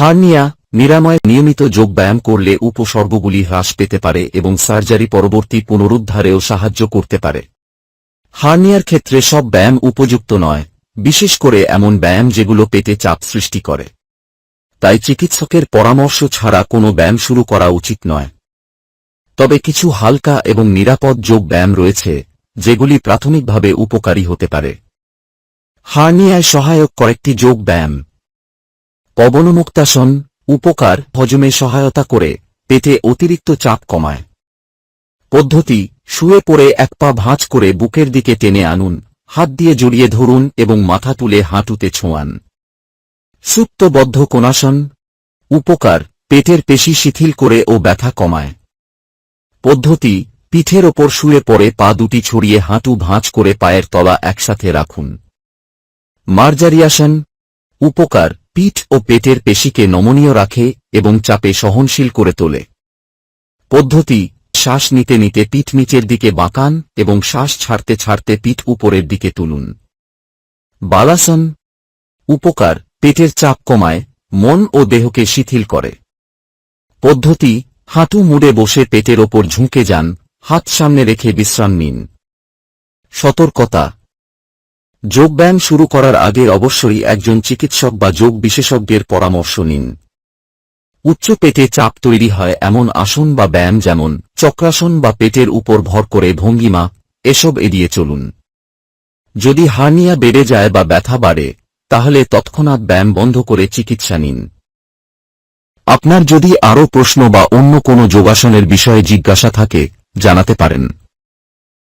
Hernia, নিরাময়, নিয়মিত যোগব্যায়াম করলে উপসর্গগুলি হ্রাস পেতে পারে এবং সার্জারি পরবর্তী পুনরুদ্ধারেও সাহায্য করতে পারে। হার্নিয়ার ক্ষেত্রে সব ব্যায়াম উপযুক্ত নয়, বিশেষ করে এমন ব্যায়াম যেগুলো পেটে চাপ সৃষ্টি করে। তাই চিকিৎসকের পরামর্শ ছাড়া কোনো ব্যায়াম শুরু করা উচিত নয়। তবে কিছু হালকা এবং নিরাপদ যোগ ব্যায়াম রয়েছে, যেগুলি প্রাথমিকভাবে উপকারী হতে পারে। হার্নিয়ায় সহায়ক কয়েকটি যোগ ব্যায়াম। পবনমুক্তাসন উপকার হজমে সহায়তা করে পেটে অতিরিক্ত চাপ কমায়। পদ্ধতি, শুয়ে পড়ে এক পা ভাঁজ করে বুকের দিকে টেনে আনুন, হাত দিয়ে জড়িয়ে ধরুন এবং মাথা তুলে হাঁটুতে ছোঁয়ান। সুপ্তবদ্ধ কোনাসন উপকার, পেটের পেশি শিথিল করে ও ব্যথা কমায়। পদ্ধতি, পিঠের ওপর শুয়ে পড়ে পা দুটি ছড়িয়ে হাঁটু ভাঁজ করে পায়ের তলা একসাথে রাখুন। মার্জারিয়াসন উপকার পিঠ ও পেটের পেশিকে নমনীয় রাখে এবং চাপে সহনশীল করে তোলে। পদ্ধতি, শ্বাস নিতে নিতে পিঠ নিচের দিকে বাঁকান এবং শ্বাস ছাড়তে ছাড়তে পিঠ উপরের দিকে তুলুন। বালাসন, উপকার, পেটের চাপ কমায়, মন ও দেহকে শিথিল করে। পদ্ধতি, হাঁটু মুড়ে বসে পেটের ওপর ঝুঁকে যান, হাত সামনে রেখে বিশ্রাম নিন। সতর্কতা যোগব্যায়াম শুরু করার আগে অবশ্যই একজন চিকিৎসক বা যোগ বিশেষজ্ঞের পরামর্শ নিন। উচ্চ পেটে চাপ তৈরি হয় এমন আসন বা ব্যায়াম যেমন চক্রাসন বা পেটের উপর ভর করে ভঙ্গিমা, এসব এড়িয়ে চলুন। যদি হার্নিয়া বেড়ে যায় বা ব্যথা বাড়ে, তাহলে তৎক্ষণাৎ ব্যায়াম বন্ধ করে চিকিৎসা নিন। আপনার যদি আরও প্রশ্ন বা অন্য কোনো যোগাসনের বিষয়ে জিজ্ঞাসা থাকে, জানাতে পারেন।